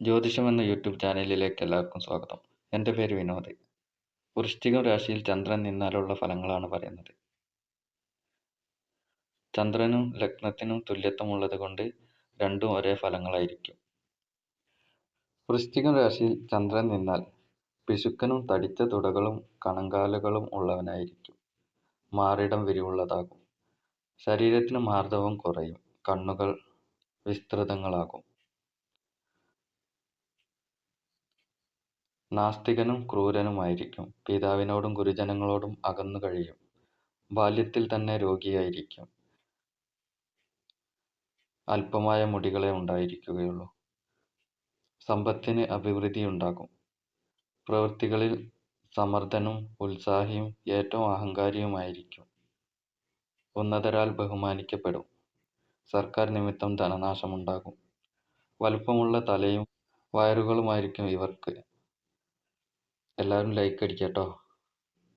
ജ്യോതിഷം എന്ന യൂട്യൂബ് ചാനലിലേക്ക് എല്ലാവർക്കും സ്വാഗതം. എന്റെ പേര് വിനോദ്. വൃശ്ചികം രാശിയിൽ ചന്ദ്രൻ നിന്നാലുള്ള ഫലങ്ങളാണ് പറയുന്നത്. ചന്ദ്രനും ലഗ്നത്തിനും തുല്യത്വമുള്ളത് കൊണ്ട് രണ്ടും ഒരേ ഫലങ്ങളായിരിക്കും. വൃശ്ചികം രാശിയിൽ ചന്ദ്രൻ നിന്നാൽ പിശുക്കനും തടിച്ച തുടകളും കണങ്കാലുകളും ഉള്ളവനായിരിക്കും. മാറിടം വിരിവുള്ളതാകും. ശരീരത്തിന് മാർദ്ദവം കുറയും. കണ്ണുകൾ വിസ്തൃതങ്ങളാകും. നാസ്തികനും ക്രൂരനുമായിരിക്കും. പിതാവിനോടും ഗുരുജനങ്ങളോടും അകന്നു കഴിയും. ബാല്യത്തിൽ തന്നെ രോഗിയായിരിക്കും. അല്പമായ മുടികളെ ഉണ്ടായിരിക്കുകയുള്ളൂ. സമ്പത്തിന് അഭിവൃദ്ധിയുണ്ടാകും. പ്രവൃത്തികളിൽ സമർത്ഥനും ഉത്സാഹിയും ഏറ്റവും അഹങ്കാരിയുമായിരിക്കും. ഉന്നതരാൽ ബഹുമാനിക്കപ്പെടും. സർക്കാർ നിമിത്തം ധനനാശമുണ്ടാകും. വലുപ്പമുള്ള തലയും വയറുകളുമായിരിക്കും ഇവർക്ക് എല്ലാവരും ലൈക്ക് അടിക്കുക കേട്ടോ